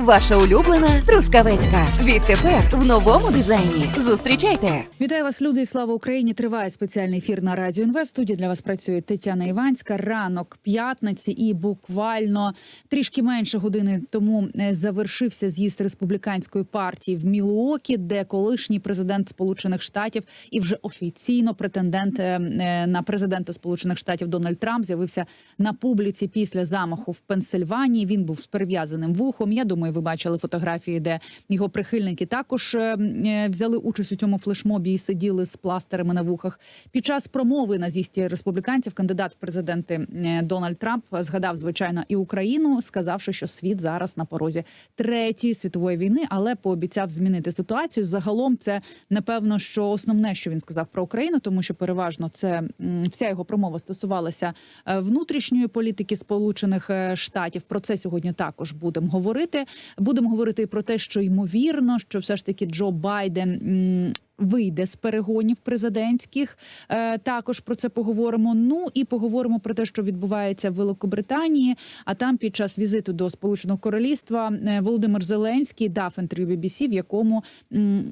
Ваша улюблена трускавецька. Відтепер в новому дизайні. Зустрічайте. Вітаю вас, люди, і слава Україні! Триває спеціальний ефір на радіо НВ. В студії для вас працює Тетяна Іванська. Ранок п'ятниці, і буквально трішки менше години тому е, завершився з'їзд республіканської партії в Мілуокі, де колишній президент Сполучених Штатів і вже офіційно претендент е, е, на президента Сполучених Штатів Дональд Трамп з'явився на публіці після замаху в Пенсильванії. Він був з перев'язаним вухом. Я думаю, ви бачили фотографії, де його прихильники також е, е, взяли участь у цьому флешмобі і сиділи з пластирами на вухах. Під час промови на з'їзді республіканців кандидат в президенти е, Дональд Трамп згадав звичайно і Україну, сказавши, що світ зараз на порозі третьої світової війни, але пообіцяв змінити ситуацію. Загалом це напевно, що основне, що він сказав про Україну, тому що переважно це вся його промова стосувалася внутрішньої політики Сполучених Штатів. Про це сьогодні також будемо говорити. Будемо говорити про те, що ймовірно, що все ж таки Джо Байден. Вийде з перегонів президентських, Е, також про це поговоримо. Ну і поговоримо про те, що відбувається в Великобританії. А там під час візиту до Сполученого Королівства е, Володимир Зеленський дав інтерв'ю BBC, в якому е,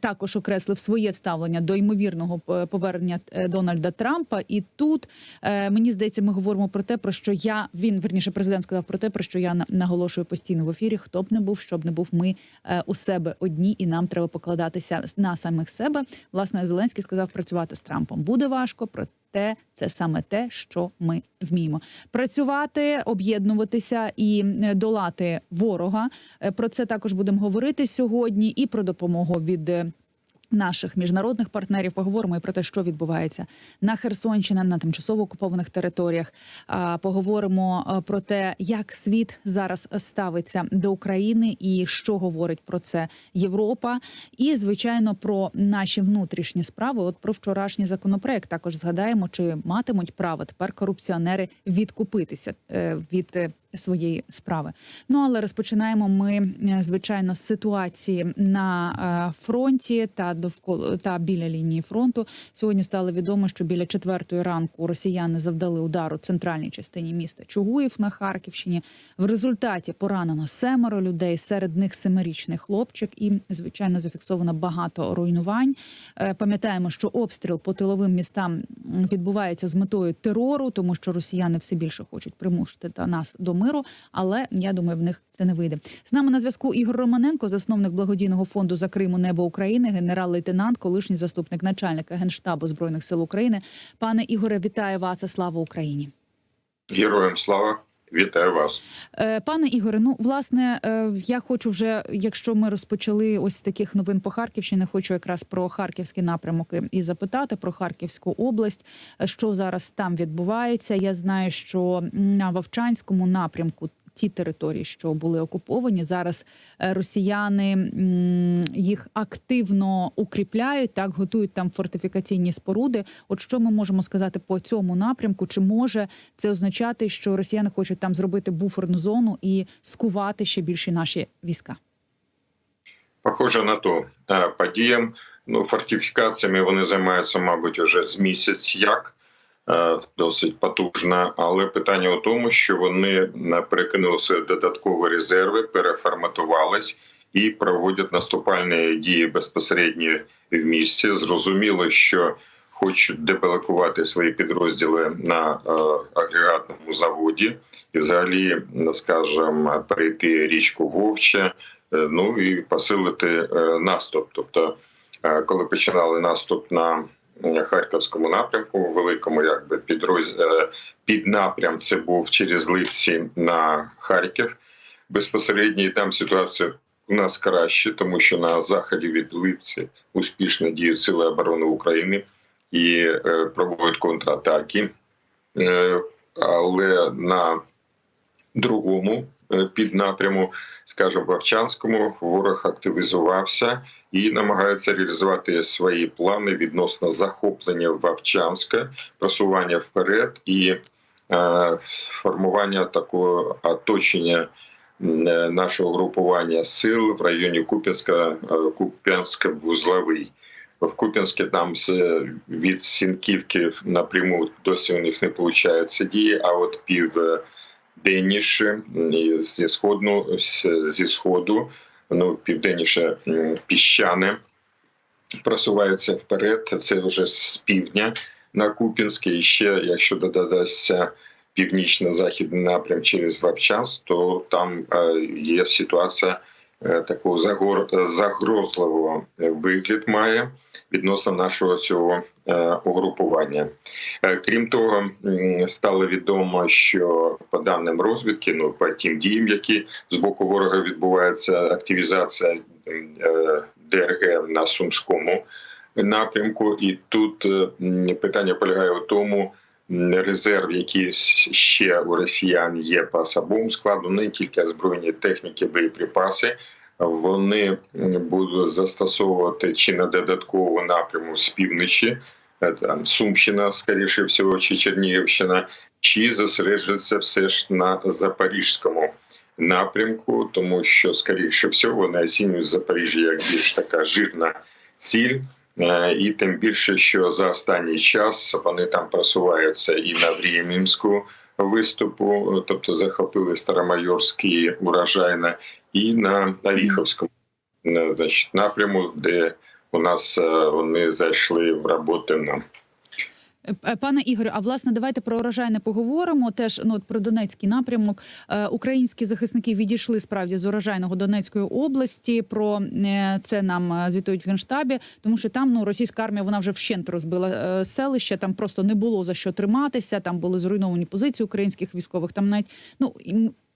також окреслив своє ставлення до ймовірного повернення Дональда Трампа. І тут мені здається, ми говоримо про те, про що я він верніше президент сказав про те, про що я на- наголошую постійно в ефірі. Хто б не був, щоб не був, ми у себе одні, і нам треба покладатися на самих себе. Власне, Зеленський сказав, працювати з Трампом буде важко. Проте це саме те, що ми вміємо працювати, об'єднуватися і е, долати ворога. Е, Про це також будемо говорити сьогодні, і про допомогу від. Е, Наших міжнародних партнерів поговоримо і про те, що відбувається на Херсонщині, на тимчасово окупованих територіях. Поговоримо е, про те, як світ зараз ставиться до України і що говорить про це Європа. І звичайно про наші внутрішні справи. От про вчорашній законопроект також згадаємо, чи матимуть право тепер корупціонери відкупитися е, від. Своєї справи, ну але розпочинаємо ми е, звичайно з ситуації на е, фронті та довкола та біля лінії фронту. Сьогодні стало відомо, що біля четвертої ранку росіяни завдали удару центральній частині міста Чугуїв на Харківщині. В результаті поранено семеро людей, серед них семирічний хлопчик, і звичайно зафіксовано багато руйнувань. Е, Пам'ятаємо, що обстріл по тиловим містам відбувається з метою терору, тому що росіяни все більше хочуть примусити та нас до миру. Але я думаю, в них це не вийде. З нами на зв'язку Ігор Романенко, засновник благодійного фонду за Криму Небо України, генерал-лейтенант, колишній заступник начальника генштабу збройних сил України. Пане Ігоре, вітаю вас! Слава Україні! Героям слава! Вітаю вас. Е, Пане Ігоре, ну власне, е, я хочу вже, якщо ми розпочали ось таких новин по Харківщині, хочу якраз про харківські напрямки і- запитати про Харківську область, е, що зараз там відбувається. Я знаю, що на Вовчанському напрямку. Ті території, що були окуповані, зараз е, росіяни їх активно укріпляють, так готують там фортифікаційні споруди. От що ми можемо сказати по цьому напрямку? Чи може це означати, що росіяни хочуть там зробити буферну зону і скувати ще більше наші війська? Похоже на то Е, подіям. Ну, фортифікаціями вони займаються, мабуть, уже з місяць як досить потужно. Але питання у тому, що вони е, перекинули додаткові резерви, переформатувались і проводять наступальні дії безпосередньо в місті. Зрозуміло, що хочуть деблокувати свої підрозділи на е, агрегатному заводі і, взагалі, скажімо, перейти річку Вовче. Е, ну і посилити е, наступ. Тобто, е, коли починали наступ на е, харківському напрямку, великому якби підроз... е, піднапрям це був через Липці на Харків. Безпосередньо і там ситуація у нас краще, тому що на заході від Липці успішно діють сили оборони України і е, проводять контратаки. Е, але на другому е, піднапряму, скажімо, Вовчанському, ворог активізувався і намагається реалізувати свої плани відносно захоплення Вовчанська, просування вперед і е, формування такого оточення е, нашого групування сил в районі Куп'янська, е, Куп'янська-Вузловий. В Куп'янське там від Сінківки напряму досі у них не виходить дії, а от пів південніше зі сходну зі сходу, ну південніше піщане просувається вперед. Це вже з півдня на Купінське. І ще, якщо додасться північно-західний напрям через Вапчас, то там е, є ситуація е, такого загор- загрозливого вигляд має відносно нашого цього е, угрупування. Е, Крім того, стало відомо, що по даним розвідки, ну по тим діям, які з боку ворога відбувається, активізація ДРГ на сумському напрямку, і тут питання полягає у тому. Резерв, який ще у росіян є по особовому складу, не тільки озброєння техніки, боєприпаси, вони будуть застосовувати чи на додаткову напряму з півночі, е, там Сумщина, скоріше всього, чи Чернігівщина, чи зосереджується все ж на запорізькому напрямку, тому що скоріше всього вони оцінюють Запоріжжя як більш така жирна ціль. Е, І тим більше, що за останній час вони там просуваються і на Времівську виступу, тобто захопили Старомайорський урожайна, і на Оріховському е, значить, напряму, де у нас е, вони зайшли в роботи нам. Е, Пане Ігорю, а власне, давайте про урожайне поговоримо. Теж ну от про Донецький напрямок. Е, Українські захисники відійшли справді з урожайного Донецької області. Про е, це нам звітують в генштабі, тому що там ну російська армія вона вже вщент розбила селище. Там просто не було за що триматися. Там були зруйновані позиції українських військових. Там навіть ну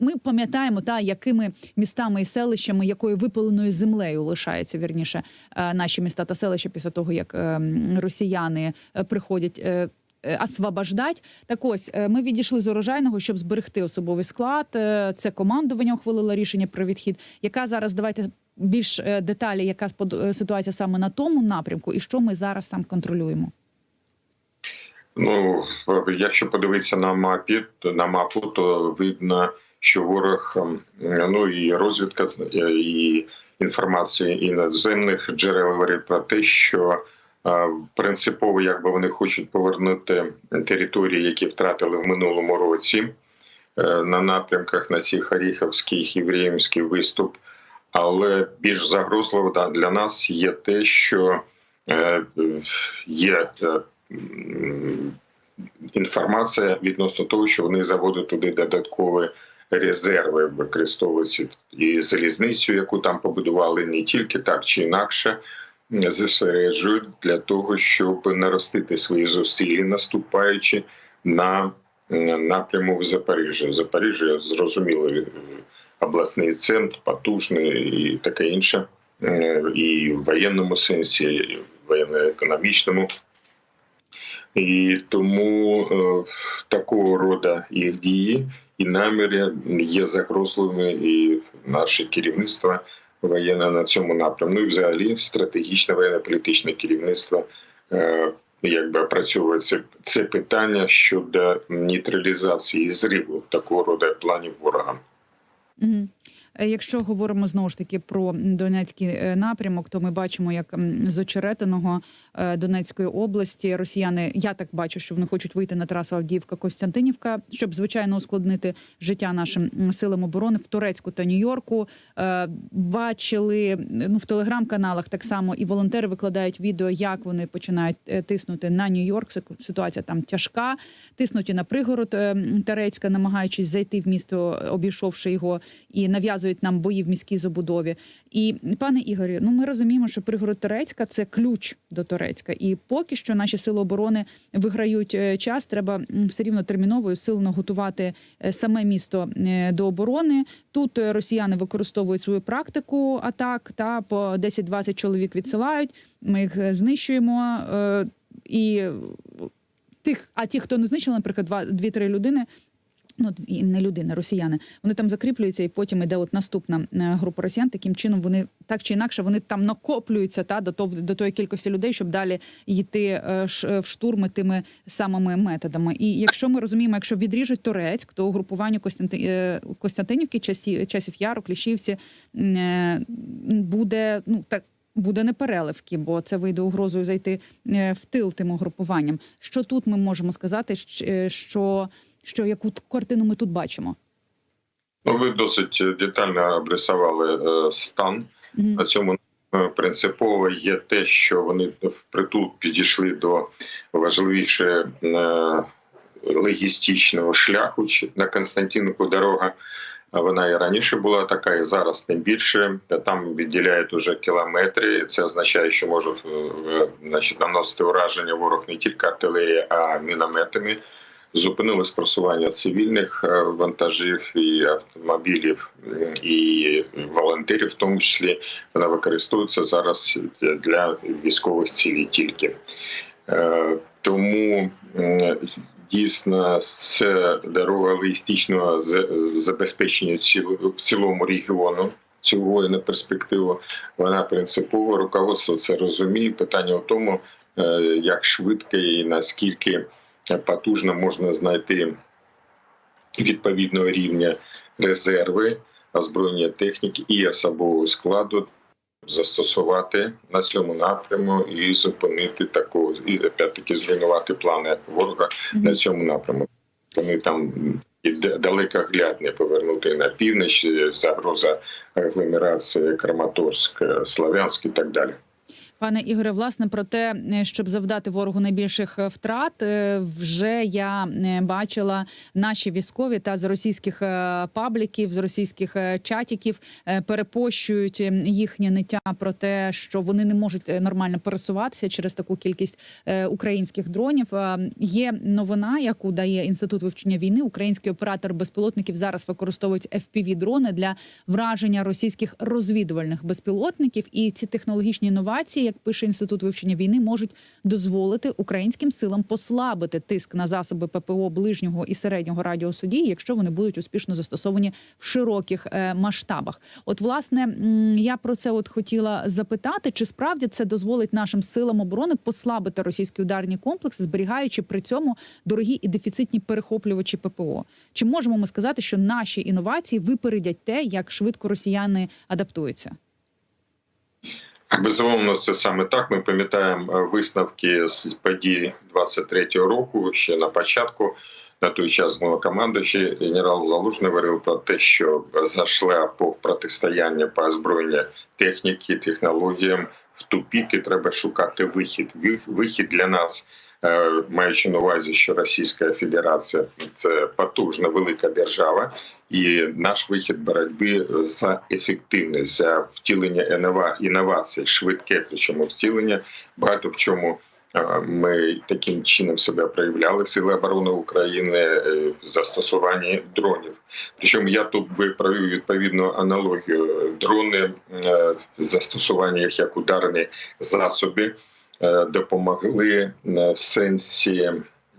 ми пам'ятаємо та якими містами і селищами, якою випаленою землею лишається вірніше е, наші міста та селища після того, як е, росіяни е, приходять. Освобождать. Так ось ми відійшли з урожайного, щоб зберегти особовий склад. Це командування ухвалило рішення про відхід. Яка зараз давайте більш деталі, яка ситуація саме на тому напрямку, і що ми зараз сам контролюємо? Ну, якщо подивитися на мапі, на мапу, то видно, що ворог ем, ну і розвідка, е, і інформація іноземних джерел говорить про те, що е, принципово, якби вони хочуть повернути території, які втратили в минулому році е, на напрямках на цих Оріховських і Времівський виступ. Але більш загрозливо для нас є те, що є інформація відносно того, що вони заводять туди додаткові резерви, використовуються і залізницю, яку там побудували, не тільки так чи інакше. Зосереджують для того, щоб наростити свої зусилля, наступаючи на е, напрямок Запоріжжя. Запоріжжя зрозуміло е, обласний центр, потужний і таке інше, і в воєнному сенсі, і в воєнно-економічному. І тому е, такого роду їх дії і наміри є загрозливими, і наше керівництво воєнне на цьому напрямку. Ну і взагалі стратегічне воєнно-політичне керівництво е, якби опрацьовує це, це питання щодо нейтралізації зриву такого роду планів ворога. Мгм. Е, Якщо говоримо знову ж таки про Донецький е, напрямок, то ми бачимо, як з очеретиного е, Донецької області росіяни, я так бачу, що вони хочуть вийти на трасу Авдіївка-Костянтинівка, щоб звичайно ускладнити життя нашим силам оборони в Турецьку та Нью-Йорку. Е, Бачили ну в телеграм-каналах так само і волонтери викладають відео, як вони починають е, тиснути на Нью-Йорк. Ситуація там тяжка. Тиснуть і на пригород е, Терецька, намагаючись зайти в місто, обійшовши його, і нав'язують нам бої в міській забудові. І пане Ігорі, ну ми розуміємо, що пригород Терецька це ключ до Турецька. І поки що наші сили оборони виграють е, час. Треба все рівно терміново і силно готувати е, саме місто е, до оборони. Тут росіяни використовують свою практику атак та по 10-20 чоловік відсилають. Ми їх знищуємо. І тих, а ті, хто не знищили, наприклад, два- дві-три людини. Ну і не людини, росіяни. Вони там закріплюються, і потім іде от наступна е, група росіян. Таким чином вони так чи інакше вони там накоплюються та до того до тої кількості людей, щоб далі йти е, ш- в штурми тими самими методами. І якщо ми розуміємо, якщо відріжуть Торецьк, то угрупуванню Костянти... е, Костянтинівки, часів, часів Яру, Кліщівці е, буде ну так. Буде непереливки, бо це вийде угрозою зайти е, в тил тим угрупуванням. Що тут ми можемо сказати, е, що, що яку картину ми тут бачимо? Ну, ви досить детально обрисували е, стан Мгм. на цьому е, принципово є те, що вони впритул підійшли до важливішого е, логістичного шляху на Константинівку дорога. Вона і раніше була така, і зараз тим більше. Там відділяють уже кілометри. Це означає, що можуть е, значить, наносити ураження ворог не тільки артилерії, а мінометами. Зупинилось просування цивільних е, вантажів і автомобілів, і волонтерів, в тому числі вона використовується зараз для військових цілей тільки. Е, Тому дійсно це дорога логістичного забезпечення в цілому регіону. Цього на перспективу вона принципово руководство це розуміє. Питання в тому, е, як швидко і наскільки потужно можна знайти відповідного рівня резерви, озброєння техніки і особового складу застосувати на цьому напряму і зупинити таку і опять-таки зруйнувати плани ворога на цьому напрямку. Вони там і далекоглядне повернути на північ, загроза агломерації Краматорськ, Слов'янськ і так далі. Пане Ігоре, власне, про те, е, щоб завдати ворогу найбільших е, втрат, е, вже я бачила наші військові та з російських пабліків, з російських чатіків перепощують їхнє ниття про те, що вони не можуть нормально пересуватися через таку кількість українських дронів. Є новина, яку дає інститут вивчення війни. Український оператор безпілотників зараз використовують fpv дрони для враження російських розвідувальних безпілотників. І ці технологічні інновації, як пише інститут вивчення війни, можуть дозволити українським силам послабити тиск на засоби ППО ближнього і середнього радіусу дії, якщо вони будуть успішно застосовані в широких е, масштабах. От, власне, я про це от хотіла запитати, чи справді це дозволить нашим силам оборони послабити російські ударні комплекси, зберігаючи при цьому дорогі і дефіцитні перехоплювачі ППО? Чи можемо ми сказати, що наші інновації випередять те, як швидко росіяни адаптуються? Безумовно, це саме так. Ми пам'ятаємо е, висновки з подій 23-го року. Ще на початку на той час головнокомандуючий генерал Залужний говорив про те, що зайшла по протистояння по озброєння техніки, технологіям в тупік і треба шукати вихід. Вихід для нас, маючи на увазі, що Російська Федерація це потужна велика держава, і наш вихід боротьби за ефективність, за втілення інновацій, швидке, причому втілення. Багато в чому е, ми таким чином себе проявляли Сили оборони України е, в застосуванні дронів. Причому я тут би провів відповідну аналогію. Дрони е, в застосуванні їх як ударні засоби допомогли е, в сенсі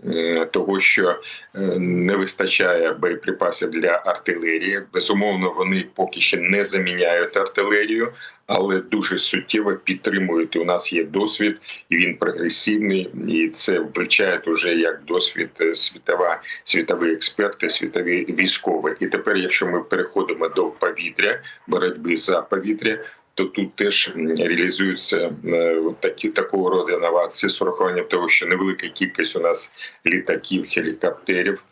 е, того, що е, не вистачає боєприпасів для артилерії. Безумовно, вони поки ще не заміняють артилерію, але дуже суттєво підтримують. У нас є досвід, і він прогресивний, і це вивчають уже як досвід е, світова, світові експерти, світові військові. І тепер, якщо ми переходимо до повітря, боротьби за повітря. То тут теж реалізуються е, такі такого роду інновації з урахуванням того, що невелика кількість у нас літаків, гелікоптерів,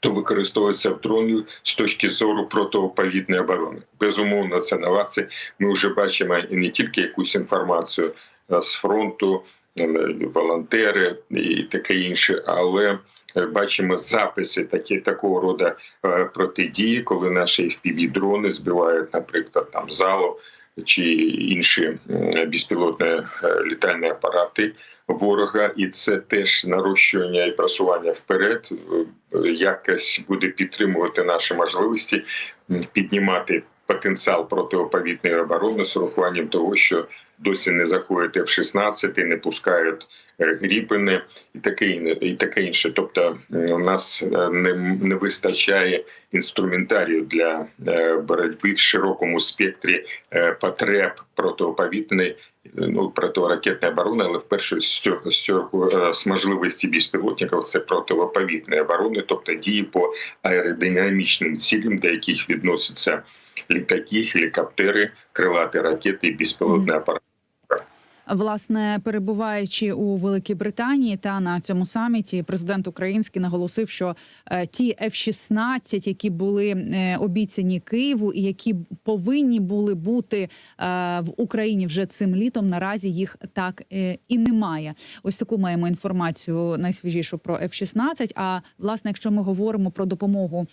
то використовується в дронів з точки зору протиповітної оборони. Безумовно, це новації. Ми вже бачимо і не тільки якусь інформацію е, з фронту, е, волонтери і таке інше, але бачимо записи такі такого роду е, протидії, коли наші fpv дрони збивають, наприклад, там залу чи інші безпілотні е, літальні апарати ворога, і це теж нарощування і просування вперед, е, якось буде підтримувати наші можливості, піднімати потенціал протиповітної оборони з урахуванням того, що досі не заходять F-16, не пускають е, гріпини і таке і таке інше. Тобто у нас е, не, не вистачає інструментарію для е, боротьби в широкому спектрі потреб протиповітної ну, протиракетної оборони, але в першу з можливості безпілотників це протиповітної оборони, тобто дії по аеродинамічним цілям, до яких відносяться літаки, гелікоптери, крилаті ракети і безпілотні апарати. Власне, перебуваючи у Великій Британії та на цьому саміті, президент український наголосив, що е, ті F-16, які були е, обіцяні Києву і які повинні були бути е, в Україні вже цим літом, наразі їх так і немає. Ось таку маємо інформацію найсвіжішу про F-16. А власне, якщо ми говоримо про допомогу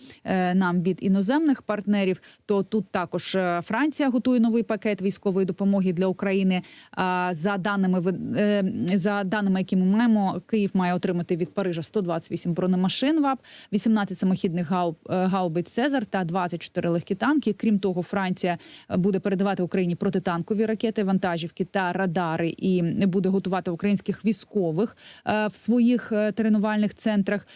нам від іноземних партнерів, то тут також Франція готує новий пакет військової допомоги для України. А за даними е, за даними, які ми маємо, Київ має отримати від Парижа 128 бронемашин ВАП, 18 самохідних е, гаубиць Цезар та 24 легкі танки. Крім того, Франція е, буде передавати Україні протитанкові ракети, вантажівки та радари, і буде готувати українських військових в своїх тренувальних центрах.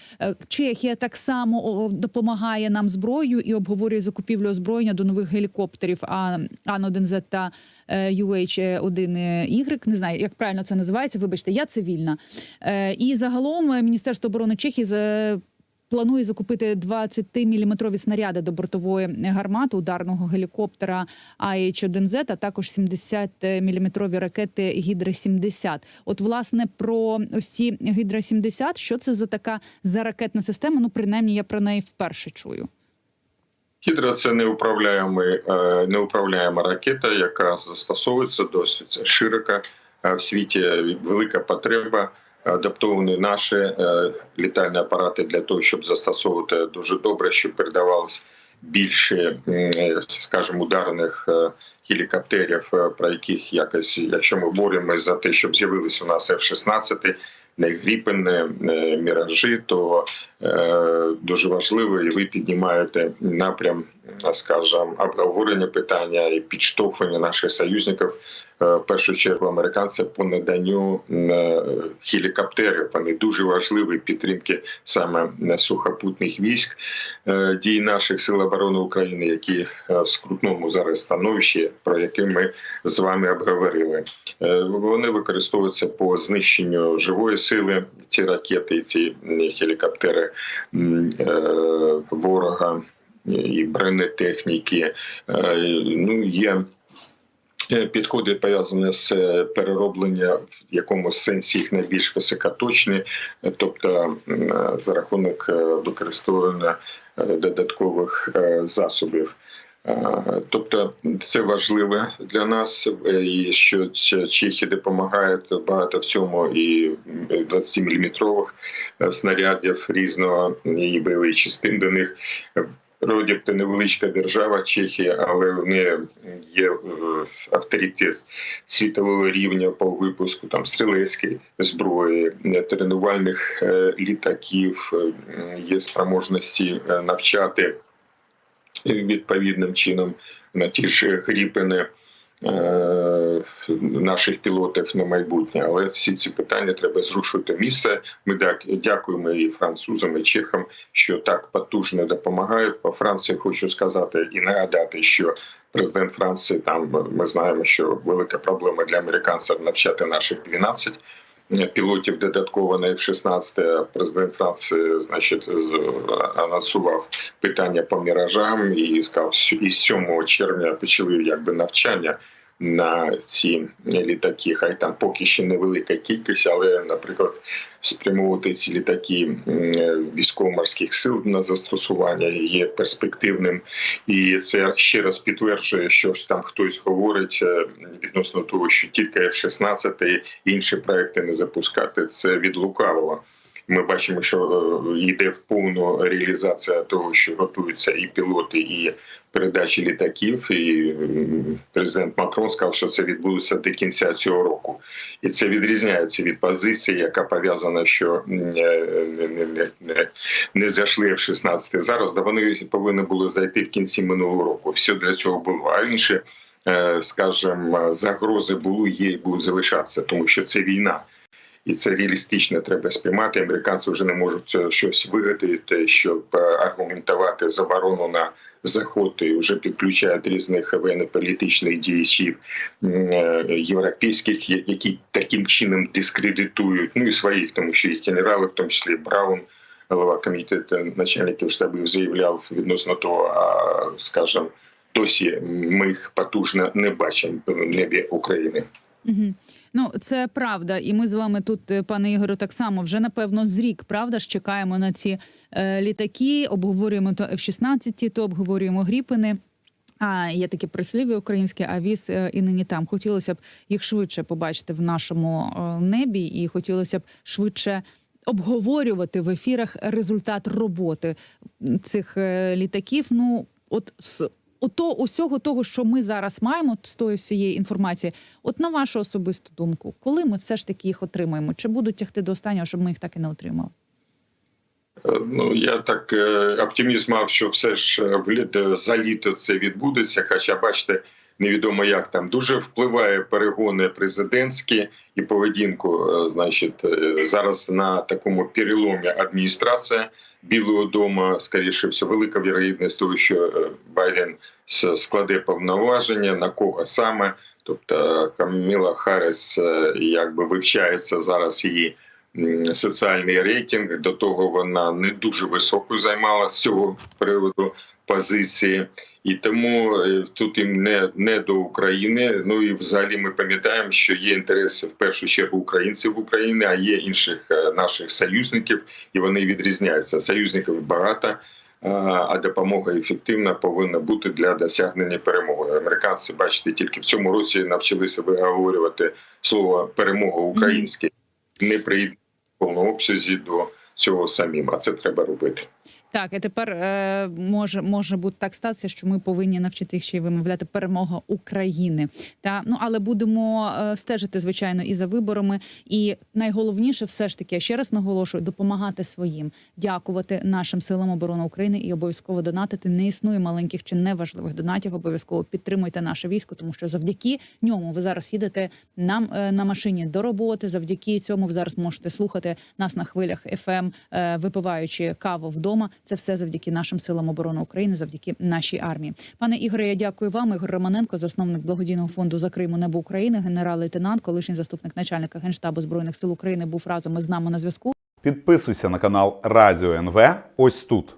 Чехія так само допомагає нам зброєю і обговорює закупівлю озброєння до нових гелікоптерів А- Ан-1З та е, UH-1Y. Не знаю, як правильно це називається. Вибачте, я цивільна. Е, І загалом е, Міністерство оборони Чехії з- планує закупити 20-мм снаряди до бортової гармати ударного гелікоптера АH-1Z, а також 70-мм ракети Гідра-70. От, власне, про ось ці Гідра-70, що це за така за ракетна система? Ну, принаймні, я про неї вперше чую. Гідра це неуправляєма ракета, яка застосовується досить широко е, в світі. Велика потреба. Адаптовані наші е, літальні апарати для того, щоб застосовувати дуже добре, щоб передавалось більше, е, скажімо, ударних гелікоптерів, про яких якось, якщо ми боремося за те, щоб з'явилися у нас F-16, не гріпени, е, міражі, то е, дуже важливо, і ви піднімаєте напрям, е, скажімо, обговорення питання і підштовхування наших союзників. В першу чергу американців по наданню гелікоптерів. Вони дуже важливі підтримки саме сухопутних військ дій наших сил оборони України, які в скрутному зараз становищі, про яке ми з вами обговорили. Вони використовуються по знищенню живої сили. Ці ракети, ці гелікоптери е, ворога і бронетехніки. Е, Ну є. е, Підходи пов'язані з е, перероблення в якомусь сенсі їх найбільш високоточні, е, тобто е, за рахунок е, використовування е, додаткових е, засобів. Е, Тобто це важливо для нас, е, і що Чехи допомагають багато в цьому і 20-мм снарядів різного і бойових частин до них. Це невеличка держава Чехія, але в неї є е, авторитет світового рівня по випуску там стрілецької зброї, е, тренувальних е, літаків, е, є спроможності е, навчати відповідним чином на ті ж гріпини е, наших пілотів на майбутнє. Але всі ці питання треба зрушувати місце. Ми дякуємо і французам, і чехам, що так потужно допомагають. По Франції хочу сказати і нагадати, що президент Франції там ми знаємо, що велика проблема для американців навчати наших 12 пілотів додатково на F-16. Президент Франції, значить, анонсував питання по міражам і сказав, що із 7 червня почали якби навчання. На ці літаки, хай там поки ще невелика кількість, але, наприклад, спрямовувати ці літаки військово-морських сил на застосування є перспективним, і це ще раз підтверджує, що там хтось говорить е, відносно того, що тільки F-16 і інші проекти не запускати. Це від лукавого. Ми бачимо, що е, йде в повну реалізація того, що готуються і пілоти, і передачі літаків. І президент Макрон сказав, що це відбудеться до кінця цього року, і це відрізняється від позиції, яка пов'язана, що е, не, не, не, не, не зайшли в 16 зараз. Да вони повинні були зайти в кінці минулого року. Все для цього було. А інше, е, скажімо, загрози були, є і будуть залишатися, тому що це війна. І це реалістично треба сприймати. Американці вже не можуть е, щось вигадати, щоб е, аргументувати заборону на заход і вже підключають різних воєнно-політичних діячів е, європейських, які таким чином дискредитують, ну і своїх, тому що і генерали, в тому числі Браун, голова комітету начальників штабів, заявляв відносно того, а скажімо, досі ми їх потужно не бачимо в небі України. Угу. Ну, це правда, і ми з вами тут, е, пане Ігорю, так само вже напевно з рік, правда ж чекаємо на ці е, літаки, обговорюємо то F-16, то обговорюємо гріпини. А є такі прислів'я українські, а віз е, і нині там. Хотілося б їх швидше побачити в нашому е, небі, і хотілося б швидше обговорювати в ефірах результат роботи цих літаків. Ну, от ото усього того, що ми зараз маємо з тою всієї інформації, от на вашу особисту думку, коли ми все ж таки їх отримаємо? Чи будуть тягти до останнього, щоб ми їх так і не отримали? Е, Ну я так е, оптимізм мав, що все ж е, за літо це відбудеться. Хоча бачите, невідомо як там дуже впливає перегони президентські і поведінку. е, Значить, е, зараз на такому переломі адміністрація Білого дому, скоріше все, велика вірогідність того, що е, Байден складе повноваження на кого саме. Тобто Каміла Харріс якби вивчається зараз її соціальний рейтинг. До того вона не дуже високо займала з цього приводу позиції, і тому е, тут їм не, не до України. Ну і взагалі ми пам'ятаємо, що є інтереси в першу чергу українців в Україні, а є інших е, наших союзників, і вони відрізняються. Союзників багато. а, А допомога ефективна повинна бути для досягнення перемоги. Американці, бачите, тільки в цьому році навчилися виговорювати слово перемога українське, не прийде в повному обсязі до цього самим. А це треба робити. Так, і тепер е, може може бути так статися, що ми повинні навчити їх ще й вимовляти перемога України. Та ну але будемо е, стежити звичайно і за виборами. І найголовніше, все ж таки, я ще раз наголошую, допомагати своїм, дякувати нашим силам оборони України і обов'язково донатити. Не існує маленьких чи неважливих донатів. Обов'язково підтримуйте наше військо, тому що завдяки ньому ви зараз їдете нам е, на машині до роботи. Завдяки цьому ви зараз можете слухати нас на хвилях FM, е, випиваючи каву вдома. Це все завдяки нашим силам оборони України, завдяки нашій армії. Пане Ігоре, я дякую вам. Ігор Романенко, засновник благодійного фонду за Криму небо України, генерал-лейтенант, колишній заступник начальника генштабу збройних сил України, був разом із нами на зв'язку. Підписуйся на канал Радіо НВ ось тут.